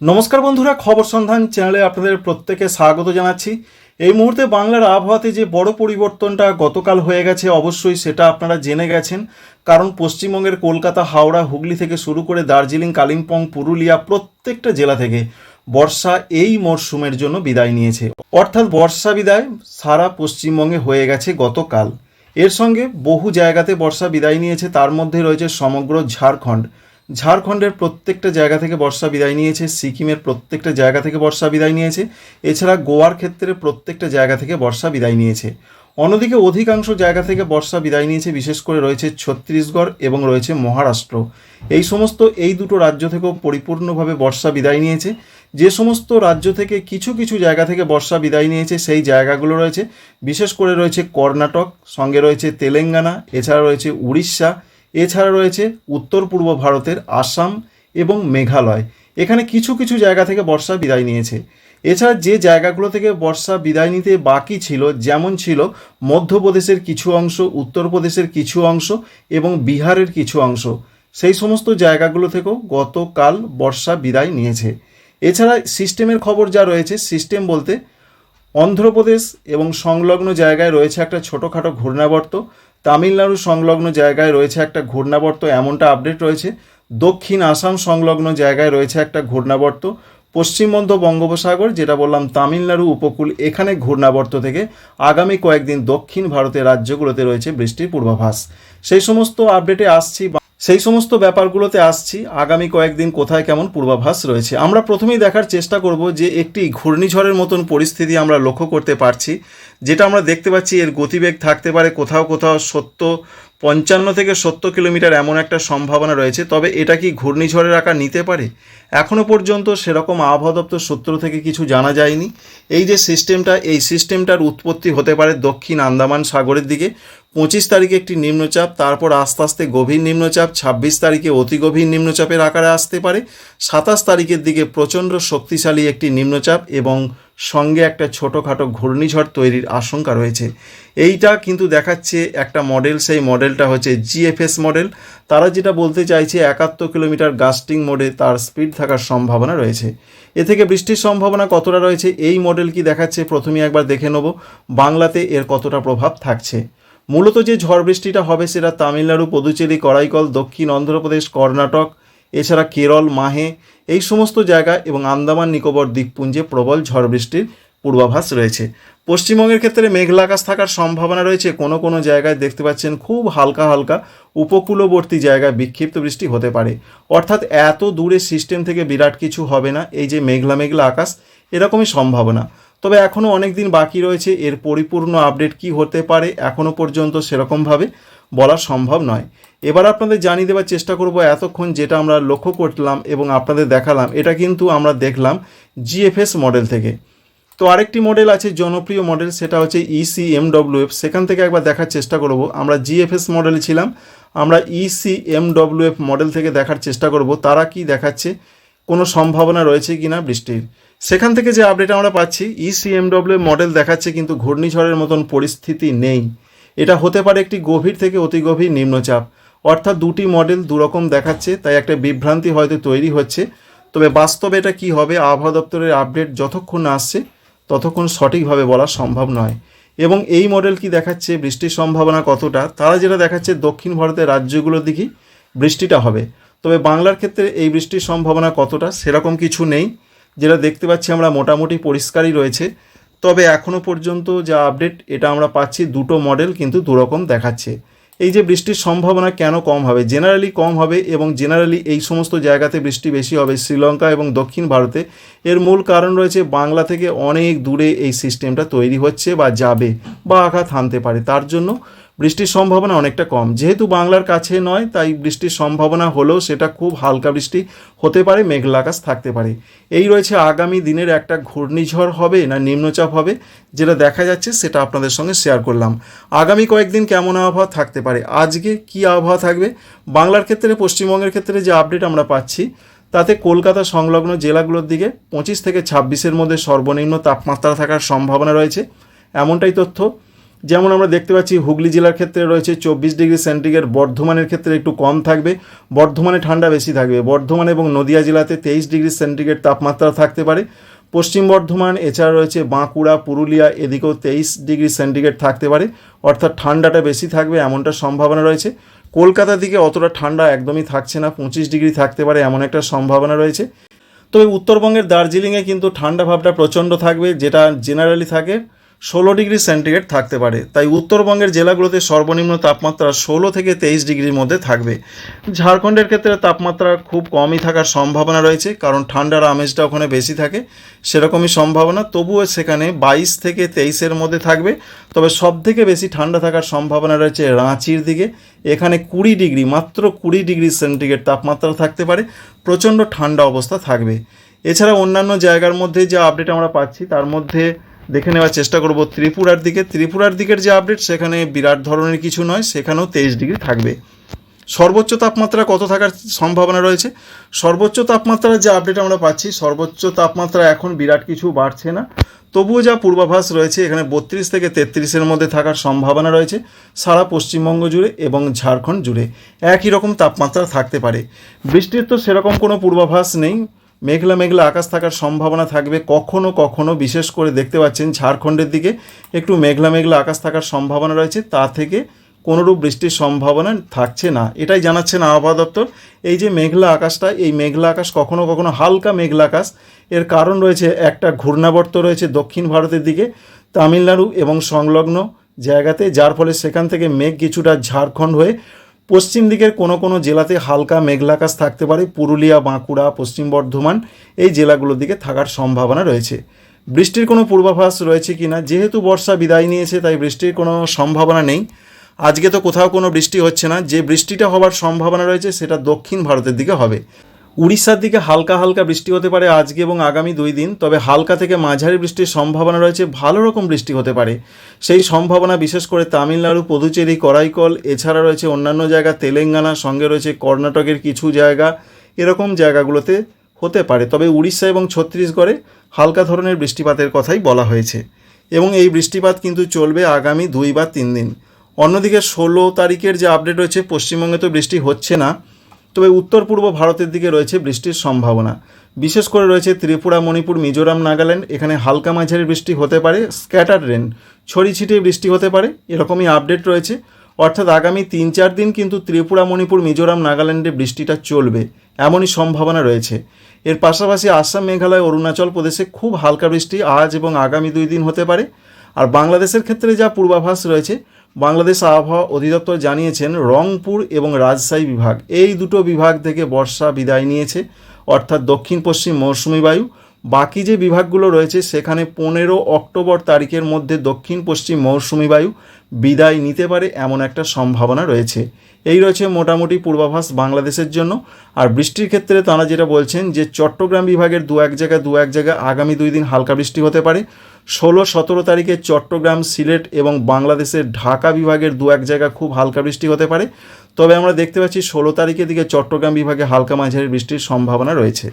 নমস্কার বন্ধুরা, খবর সন্ধান চ্যানেলে আপনাদের প্রত্যেকে স্বাগত জানাচ্ছি। এই মুহূর্তে বাংলার আবহাওয়াতে যে বড় পরিবর্তনটা গতকাল হয়ে গেছে, অবশ্যই সেটা আপনারা জেনে গেছেন। কারণ পশ্চিমবঙ্গের কলকাতা, হাওড়া, হুগলি থেকে শুরু করে দার্জিলিং, কালিম্পং, পুরুলিয়া প্রত্যেকটা জেলা থেকে বর্ষা এই মরশুমের জন্য বিদায় নিয়েছে। অর্থাৎ বর্ষা বিদায় সারা পশ্চিমবঙ্গে হয়ে গেছে গতকাল। এর সঙ্গে বহু জায়গাতে বর্ষা বিদায় নিয়েছে, তার মধ্যে রয়েছে সমগ্র ঝাড়খণ্ড। ঝাড়খণ্ডের প্রত্যেকটা জায়গা থেকে বর্ষা বিদায় নিয়েছে, সিকিমের প্রত্যেকটা জায়গা থেকে বর্ষা বিদায় নিয়েছে, এছাড়া গোয়ার ক্ষেত্রে প্রত্যেকটা জায়গা থেকে বর্ষা বিদায় নিয়েছে। অন্যদিকে অধিকাংশ জায়গা থেকে বর্ষা বিদায় নিয়েছে, বিশেষ করে রয়েছে ছত্তিশগড় এবং রয়েছে মহারাষ্ট্র। এই সমস্ত এই দুটো রাজ্য থেকেও পরিপূর্ণভাবে বর্ষা বিদায় নিয়েছে। যে সমস্ত রাজ্য থেকে কিছু কিছু জায়গা থেকে বর্ষা বিদায় নিয়েছে, সেই জায়গাগুলো রয়েছে। বিশেষ করে রয়েছে কর্ণাটক, সঙ্গে রয়েছে তেলেঙ্গানা, এছাড়া রয়েছে উড়িষ্যা এছাড়া রয়েছে উত্তর পূর্ব ভারতের আসাম এবং মেঘালয়। এখানে কিছু কিছু জায়গা থেকে বর্ষা বিদায় নিয়েছে। এছাড়া যে জায়গাগুলো থেকে বর্ষা বিদায় নিতে বাকি ছিল, যেমন ছিল মধ্যপ্রদেশের কিছু অংশ, উত্তরপ্রদেশের কিছু অংশ এবং বিহারের কিছু অংশ। সেই সমস্ত জায়গাগুলো থেকেও গতকাল বর্ষা বিদায় নিয়েছে। এছাড়া সিস্টেমের খবর যা রয়েছে, সিস্টেম বলতে অন্ধ্রপ্রদেশ এবং সংলগ্ন জায়গায় রয়েছে একটা ছোটোখাটো ঘূর্ণাবর্ত। তামিলনাড়ু সংলগ্ন জায়গায় রয়েছে একটা ঘূর্ণাবর্ত, এমনটা আপডেট রয়েছে। দক্ষিণ আসাম সংলগ্ন জায়গায় রয়েছে একটা ঘূর্ণাবর্ত। পশ্চিমবঙ্গ বঙ্গোপসাগর, যেটা বললাম তামিলনাড়ু উপকূল, এখানে ঘূর্ণাবর্ত থেকে আগামী কয়েকদিন দক্ষিণ ভারতের রাজ্যগুলোতে রয়েছে বৃষ্টির পূর্বাভাস। সেই সমস্ত আপডেটে আসছি সেই সমস্ত ব্যাপারগুলোতে আসছি। আগামী কয়েকদিন কোথায় কেমন পূর্বাভাস রয়েছে। আমরা প্রথমেই দেখার চেষ্টা করব যে একটি ঘূর্ণিঝড়ের মতন পরিস্থিতি আমরা লক্ষ্য করতে পারছি, যেটা আমরা দেখতে পাচ্ছি এর গতিবেগ থাকতে পারে কোথাও কোথাও সত্য পঞ্চান্ন থেকে সত্তর কিলোমিটার এমন একটা সম্ভাবনা রয়েছে, তবে এটা কি ঘূর্ণিঝড়ের আকার নিতে পারে? এখনও পর্যন্ত সেরকম আবহাওয়া দপ্তর সূত্র থেকে কিছু জানা যায়নি। এই যে সিস্টেমটা, এই সিস্টেমটার উৎপত্তি হতে পারে দক্ষিণ আন্দামান সাগরের দিকে। পঁচিশ তারিখে একটি নিম্নচাপ, তারপর আস্তে আস্তে গভীর নিম্নচাপ, ছাব্বিশ তারিখে অতি গভীর নিম্নচাপের আকারে আসতে পারে। সাতাশ তারিখের দিকে প্রচণ্ড শক্তিশালী একটি নিম্নচাপ এবং সঙ্গে একটা ছোটোখাটো ঘূর্ণিঝড় তৈরির আশঙ্কা রয়েছে। এইটা কিন্তু দেখাচ্ছে একটা মডেল, সেই মডেলটা হচ্ছে জিএফএস মডেল। তারা যেটা বলতে চাইছে, একাত্তর কিলোমিটার গাস্টিং মোডে তার স্পিড থাকার সম্ভাবনা রয়েছে। এ থেকে বৃষ্টির সম্ভাবনা কতটা রয়েছে, এই মডেল কি দেখাচ্ছে প্রথমে একবার দেখে নেব। বাংলাতে এর কতটা প্রভাব থাকছে। মূলত যে ঝড় বৃষ্টিটা হবে সেটা তামিলনাড়ু, পদুচেরি, করাইকল, দক্ষিণ অন্ধ্রপ্রদেশ, কর্ণাটক এছাড়া কেরল, মাহে, এই সমস্ত জায়গা এবং আন্দামান, নিকোবর দ্বীপপুঞ্জে প্রবল ঝড় বৃষ্টির পূর্বাভাস রয়েছে। পশ্চিমবঙ্গের ক্ষেত্রে মেঘলা আকাশ থাকার সম্ভাবনা রয়েছে। কোনো কোনো জায়গায় দেখতে পাচ্ছেন খুব হালকা হালকা উপকূলবর্তী জায়গায় বিক্ষিপ্ত বৃষ্টি হতে পারে। অর্থাৎ এত দূরে সিস্টেম থেকে বিরাট কিছু হবে না। এই যে মেঘলা মেঘলা আকাশ, এরকমই সম্ভাবনা। তবে এখনও অনেক দিন বাকি রয়েছে। এর পরিপূর্ণ আপডেট কি হতে পারে এখনও পর্যন্ত সেরকমভাবে বলা সম্ভব নয়। এবার আপনাদের জানিয়ে দেওয়ার চেষ্টা করব এতক্ষণ যেটা আমরা লক্ষ্য করলাম এবং আপনাদের দেখালাম, এটা কিন্তু আমরা দেখলাম জিএফএস মডেল থেকে। তো আরেকটি মডেল আছে, জনপ্রিয় মডেল সেটা হচ্ছে E ইসিএমডব্লিউএফ সেখান থেকে একবার দেখার চেষ্টা করব। আমরা জিএফএস মডেলে ছিলাম, আমরা E ইসিএমডব্লিউএফ মডেল থেকে দেখার চেষ্টা করব, তারা কি দেখাচ্ছে, কোনো সম্ভাবনা রয়েছে কি না বৃষ্টির। সেখান থেকে যে আপডেট আমরা পাচ্ছি E ইসিএমডব্লিউ মডেল দেখাচ্ছে কিন্তু ঘূর্ণিঝড়ের মতন পরিস্থিতি নেই। এটা হতে পারে একটি গভীর থেকে অতি গভীর নিম্নচাপ। অর্থাৎ দুটি মডেল দুরকম দেখাচ্ছে, তাই একটা বিভ্রান্তি হয়তো তৈরি হচ্ছে। তবে বাস্তবে এটা কি হবে, আবহাওয়া দপ্তরের আপডেট যতক্ষণ না আসছে, ততক্ষণ সঠিকভাবে বলা সম্ভব নয়। এবং এই মডেল কি দেখাচ্ছে, বৃষ্টির সম্ভাবনা কতটা, তারা যেটা দেখাচ্ছে দক্ষিণ ভারতের রাজ্যগুলোর দিকেই বৃষ্টিটা হবে। তবে বাংলার ক্ষেত্রে এই বৃষ্টির সম্ভাবনা কতটা, সেরকম কিছু নেই। যেটা দেখতে পাচ্ছি আমরা মোটামুটি পরিষ্কারই রয়েছে। তবে এখনও পর্যন্ত যা আপডেট এটা আমরা পাচ্ছি দুটো মডেল কিন্তু দুরকম দেখাচ্ছে। এই যে বৃষ্টির সম্ভাবনা কেন কম হবে? জেনারেলি কম হবে এবং জেনারেলি এই সমস্ত জায়গাতে বৃষ্টি বেশি হবে। শ্রীলঙ্কা এবং দক্ষিণ ভারতে এর মূল কারণ রয়েছে বাংলা থেকে অনেক দূরে এই সিস্টেমটা তৈরি হচ্ছে বা যাবে বা আঘাত হানতে পারে। তার জন্য বৃষ্টির সম্ভাবনা অনেকটা কম। যেহেতু বাংলার কাছে নয়, তাই বৃষ্টির সম্ভাবনা হলেও সেটা খুব হালকা বৃষ্টি হতে পারে, মেঘলা আকাশ থাকতে পারে। এই রয়েছে আগামী দিনের একটা ঘূর্ণিঝড় হবে না নিম্নচাপ হবে, যেটা দেখা যাচ্ছে সেটা আপনাদের সঙ্গে শেয়ার করলাম। আগামী কয়েকদিন কেমন আবহাওয়া থাকতে পারে? আজকে কি আবহাওয়া থাকবে? বাংলার ক্ষেত্রে, পশ্চিমবঙ্গের ক্ষেত্রে যে আপডেট আমরা পাচ্ছি, তাতে কলকাতা সংলগ্ন জেলাগুলোর দিকে পঁচিশ থেকে ছাব্বিশের মধ্যে সর্বনিম্ন তাপমাত্রা থাকার সম্ভাবনা রয়েছে। এমনটাই তথ্য যেমন আমরা দেখতে পাচ্ছি, হুগলি জেলার ক্ষেত্রে রয়েছে চব্বিশ ডিগ্রি সেন্টিগ্রেড, বর্ধমানের ক্ষেত্রে একটু কম থাকবে। বর্ধমানে ঠান্ডা বেশি থাকবে। বর্ধমান এবং নদিয়া জেলাতে তেইশ ডিগ্রি সেন্টিগ্রেড তাপমাত্রা থাকতে পারে। পশ্চিম বর্ধমান, এছাড়া রয়েছে বাঁকুড়া, পুরুলিয়া, এদিকেও তেইশ ডিগ্রি সেন্টিগ্রেড থাকতে পারে। অর্থাৎ ঠান্ডাটা বেশি থাকবে এমনটা সম্ভাবনা রয়েছে। কলকাতার দিকে অতটা ঠান্ডা একদমই থাকছে না, পঁচিশ ডিগ্রি থাকতে পারে এমন একটা সম্ভাবনা রয়েছে। তবে উত্তরবঙ্গের দার্জিলিংয়ে কিন্তু ঠান্ডা ভাবটা প্রচণ্ড থাকবে, যেটা জেনারেলি থাকে। ষোলো ডিগ্রি সেন্টিগ্রেড থাকতে পারে। তাই উত্তরবঙ্গের জেলাগুলোতে সর্বনিম্ন তাপমাত্রা ষোলো থেকে তেইশ ডিগ্রির মধ্যে থাকবে। ঝাড়খণ্ডের ক্ষেত্রে তাপমাত্রা খুব কমই থাকার সম্ভাবনা রয়েছে, কারণ ঠান্ডার আমেজটা ওখানে বেশি থাকে। সেরকমই সম্ভাবনা, তবুও সেখানে বাইশ থেকে তেইশের মধ্যে থাকবে। তবে সব থেকে বেশি ঠান্ডা থাকার সম্ভাবনা রয়েছে রাঁচির দিকে। এখানে কুড়ি ডিগ্রি, মাত্র কুড়ি ডিগ্রি সেন্টিগ্রেড তাপমাত্রা থাকতে পারে। প্রচণ্ড ঠান্ডা অবস্থা থাকবে। এছাড়া অন্যান্য জায়গার মধ্যে যে আপডেট আমরা পাচ্ছি, তার মধ্যে দেখে নেওয়ার চেষ্টা করব ত্রিপুরার দিকে। ত্রিপুরার দিকের যে আপডেট সেখানে বিরাট ধরনের কিছু নয়, সেখানেও তেইশ ডিগ্রি থাকবে। সর্বোচ্চ তাপমাত্রা কত থাকার সম্ভাবনা রয়েছে? সর্বোচ্চ তাপমাত্রার যে আপডেট আমরা পাচ্ছি, সর্বোচ্চ তাপমাত্রা এখন বিরাট কিছু বাড়ছে না। তবুও যা পূর্বাভাস রয়েছে, এখানে বত্রিশ থেকে তেত্রিশের মধ্যে থাকার সম্ভাবনা রয়েছে, সারা পশ্চিমবঙ্গ জুড়ে এবং ঝাড়খণ্ড জুড়ে। একই রকম তাপমাত্রা থাকতে পারে। বৃষ্টির তো সেরকম কোনো পূর্বাভাস নেই। মেঘলা মেঘলা আকাশ থাকার সম্ভাবনা থাকবে কখনো কখনো, বিশেষ করে দেখতে পাচ্ছেন ঝাড়খণ্ডের দিকে। একটু মেঘলা মেঘলা আকাশ থাকার সম্ভাবনা রয়েছে, তা থেকে কোনোরূপ বৃষ্টির সম্ভাবনা থাকছে না। এটাই জানাচ্ছেন আবহাওয়া দপ্তর। এই যে মেঘলা আকাশটা, এই মেঘলা আকাশ কখনো কখনো হালকা মেঘলা আকাশ। এর কারণ রয়েছে একটা ঘূর্ণাবর্ত রয়েছে দক্ষিণ ভারতের দিকে। তামিলনাড়ু এবং সংলগ্ন জায়গাতে, যার ফলে সেখান থেকে মেঘ কিছুটা ঝাড়খণ্ড হয়ে পশ্চিম দিকের কোনো কোনো জেলাতে হালকা মেঘলাকাশ থাকতে পারে। পুরুলিয়া, বাঁকুড়া, পশ্চিম বর্ধমান এই জেলাগুলোর দিকে থাকার সম্ভাবনা রয়েছে। বৃষ্টির কোনো পূর্বাভাস রয়েছে কি না যেহেতু বর্ষা বিদায় নিয়েছে, তাই বৃষ্টির কোনো সম্ভাবনা নেই। আজকে তো কোথাও কোনো বৃষ্টি হচ্ছে না। যে বৃষ্টিটা হবার সম্ভাবনা রয়েছে, সেটা দক্ষিণ ভারতের দিকে হবে। উড়িষ্যার দিকে হালকা হালকা বৃষ্টি হতে পারে আজকে এবং আগামী দুই দিন, তবে হালকা থেকে মাঝারি বৃষ্টির সম্ভাবনা রয়েছে, ভালো রকম বৃষ্টি হতে পারে। সেই সম্ভাবনা, বিশেষ করে তামিলনাড়ু, পুদুচেরি, করাইকল, এছাড়া রয়েছে অন্যান্য জায়গা, তেলেঙ্গানা, সঙ্গে রয়েছে কর্ণাটকের কিছু জায়গা, এরকম জায়গাগুলোতে হতে পারে। তবে উড়িষ্যা এবং ছত্তিশগড়ে হালকা ধরনের বৃষ্টিপাতের কথাই বলা হয়েছে এবং এই বৃষ্টিপাত কিন্তু চলবে আগামী দুই বা তিন দিন। অন্যদিকে ষোলো তারিখের যে আপডেট রয়েছে, পশ্চিমবঙ্গে তো বৃষ্টি হচ্ছে না। তবে উত্তর পূর্ব ভারতের দিকে রয়েছে বৃষ্টির সম্ভাবনা। বিশেষ করে রয়েছে ত্রিপুরা, মণিপুর, মিজোরাম, নাগাল্যান্ড। এখানে হালকা মাঝারি বৃষ্টি হতে পারে স্ক্যাটার রেন। ছড়ি ছিটিয়ে বৃষ্টি হতে পারে, এরকমই আপডেট রয়েছে। অর্থাৎ আগামী তিন চার দিন কিন্তু ত্রিপুরা, মণিপুর, মিজোরাম, নাগাল্যান্ডে বৃষ্টিটা চলবে, এমনই সম্ভাবনা রয়েছে। এর পাশাপাশি আসাম, মেঘালয়, অরুণাচল প্রদেশে খুব হালকা বৃষ্টি আজ এবং আগামী দুই দিন হতে পারে। আর বাংলাদেশের ক্ষেত্রে যা পূর্বাভাস রয়েছে বাংলাদেশ আবহাওয়া অধিদপ্তর জানিয়েছেন, রংপুর এবং রাজশাহী বিভাগ। এই দুটো বিভাগ থেকে বর্ষা বিদায় নিয়েছে, অর্থাৎ দক্ষিণ পশ্চিম মৌসুমি বায়ু। বাকি যে বিভাগগুলো রয়েছে, সেখানে পনেরো অক্টোবর তারিখের মধ্যে দক্ষিণ পশ্চিম মৌসুমি বায়ু বিদায় নিতে পারে এমন একটা সম্ভাবনা রয়েছে। এই রয়েছে মোটামুটি পূর্বাভাস বাংলাদেশের জন্য। আর বৃষ্টির ক্ষেত্রে তারা যেটা বলছেন যে, চট্টগ্রাম বিভাগের দু এক জায়গায় দু এক জায়গায় আগামী দুই দিন হালকা বৃষ্টি হতে পারে। ষোলো সতেরো তারিখে চট্টগ্রাম সিলেট এবং বাংলাদেশের ঢাকা বিভাগের দু এক জায়গা খুব হালকা বৃষ্টি হতে পারে। তবে আমরা দেখতে পাচ্ছি ষোলো তারিখের দিকে চট্টগ্রাম বিভাগে হালকা মাঝারি বৃষ্টির সম্ভাবনা রয়েছে।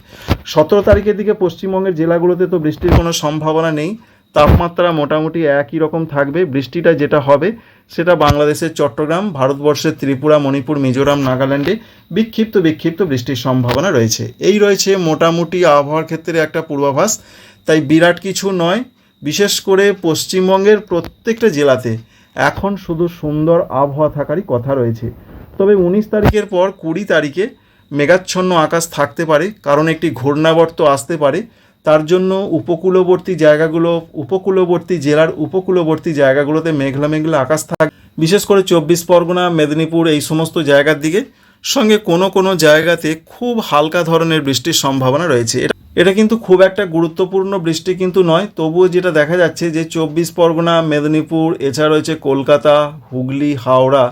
সতেরো তারিখের দিকে পশ্চিমবঙ্গের জেলাগুলোতে তো বৃষ্টির কোনো সম্ভাবনা নেই। তাপমাত্রা মোটামুটি একই রকম থাকবে। বৃষ্টিটা যেটা হবে সেটা বাংলাদেশের চট্টগ্রাম, ভারতবর্ষের ত্রিপুরা, মণিপুর, মিজোরাম, নাগাল্যান্ডে বিক্ষিপ্ত বিক্ষিপ্ত বৃষ্টির সম্ভাবনা রয়েছে। এই রয়েছে মোটামুটি আবহাওয়ার ক্ষেত্রে একটা পূর্বাভাস। তাই বিরাট কিছু নয় বিশেষ করে পশ্চিমবঙ্গের প্রত্যেকটা জেলাতে এখন শুধু সুন্দর আবহাওয়া থাকারই কথা রয়েছে। তবে উনিশ তারিখের পর কুড়ি তারিখে মেঘাচ্ছন্ন আকাশ থাকতে পারে, কারণ একটি ঘূর্ণাবর্ত আসতে পারে। তার জন্য উপকূলবর্তী জায়গাগুলো, উপকূলবর্তী জেলার উপকূলবর্তী জায়গাগুলোতে মেঘলা মেঘলা আকাশ থাক, বিশেষ করে চব্বিশ পরগনা, মেদিনীপুর এই সমস্ত জায়গার দিকে সঙ্গে কোনো কোনো জায়গাতে খুব হালকা ধরনের বৃষ্টির সম্ভাবনা রয়েছে। এটা কিন্তু খুব একটা গুরুত্বপূর্ণ বৃষ্টি কিন্তু নয়, তবুও যেটা দেখা যাচ্ছে যে চব্বিশ পরগনা, মেদিনীপুর, এছাড়া রয়েছে কলকাতা, হুগলি, হাওড়া,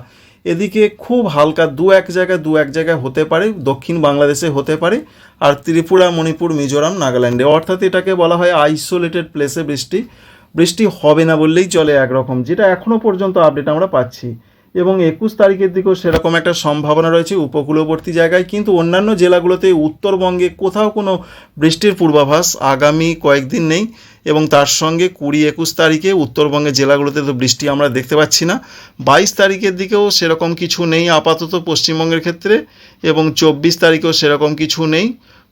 এদিকে খুব হালকা দু এক জায়গায় দু এক জায়গায় হতে পারে, দক্ষিণ বাংলাদেশে হতে পারে, আর ত্রিপুরা, মণিপুর, মিজোরাম, নাগাল্যান্ডে। অর্থাৎ এটাকে বলা হয় আইসোলেটেড প্লেসে বৃষ্টি। বৃষ্টি হবে না বললেই চলে একরকম, যেটা এখনও পর্যন্ত আপডেট আমরা পাচ্ছি। এবং একুশ তারিখের দিকেও সেরকম একটা সম্ভাবনা রয়েছে উপকূলবর্তী জায়গায়। কিন্তু অন্যান্য জেলাগুলোতে উত্তরবঙ্গে কোথাও কোনো বৃষ্টির পূর্বাভাস আগামী কয়েকদিন নেই এবং তার সঙ্গে কুড়ি একুশ তারিখে উত্তরবঙ্গের জেলাগুলোতে তো বৃষ্টি আমরা দেখতে পাচ্ছি না। বাইশ তারিখের দিকেও সেরকম কিছু নেই আপাতত পশ্চিমবঙ্গের ক্ষেত্রে এবং চব্বিশ তারিখেও সেরকম কিছু নেই।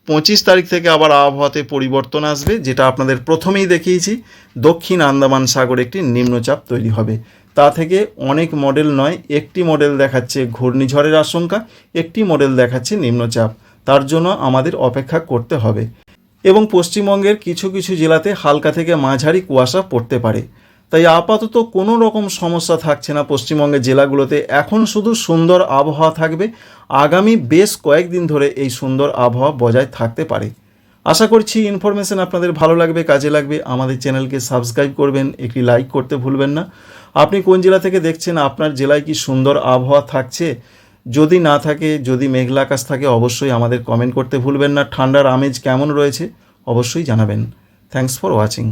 পঁচিশ তারিখ থেকে আবার আবহাওয়াতে পরিবর্তন আসবে, যেটা আপনাদের প্রথমেই দেখিয়েছি। দক্ষিণ আন্দামান সাগরে একটি নিম্নচাপ তৈরি হবে। তা থেকে অনেক মডেল নয়, একটি মডেল দেখাচ্ছে ঘূর্ণিঝড়ের আশঙ্কা, একটি মডেল দেখাচ্ছে নিম্নচাপ। তার জন্য আমাদের অপেক্ষা করতে হবে। এবং পশ্চিমবঙ্গের কিছু কিছু জেলাতে হালকা থেকে মাঝারি কুয়াশা পড়তে পারে। তাই আপাতত কোনো রকম সমস্যা থাকছে না পশ্চিমবঙ্গের জেলাগুলোতে। এখন শুধু সুন্দর আবহাওয়া থাকবে। আগামী বেশ কয়েকদিন ধরে এই সুন্দর আবহাওয়া বজায় থাকতে পারে। আশা করছি ইনফরমেশন আপনাদের ভালো লাগবে, কাজে লাগবে। আমাদের চ্যানেলকে সাবস্ক্রাইব করবেন, একটি লাইক করতে ভুলবেন না। আপনি কোন জেলা থেকে দেখছেন, আপনার জেলায় কি সুন্দর আবহাওয়া থাকছে? যদি না থাকে, যদি মেঘলা আকাশ থাকে, অবশ্যই আমাদের কমেন্ট করতে ভুলবেন না। ঠান্ডার আমেজ কেমন রয়েছে, অবশ্যই জানাবেন। Thanks for watching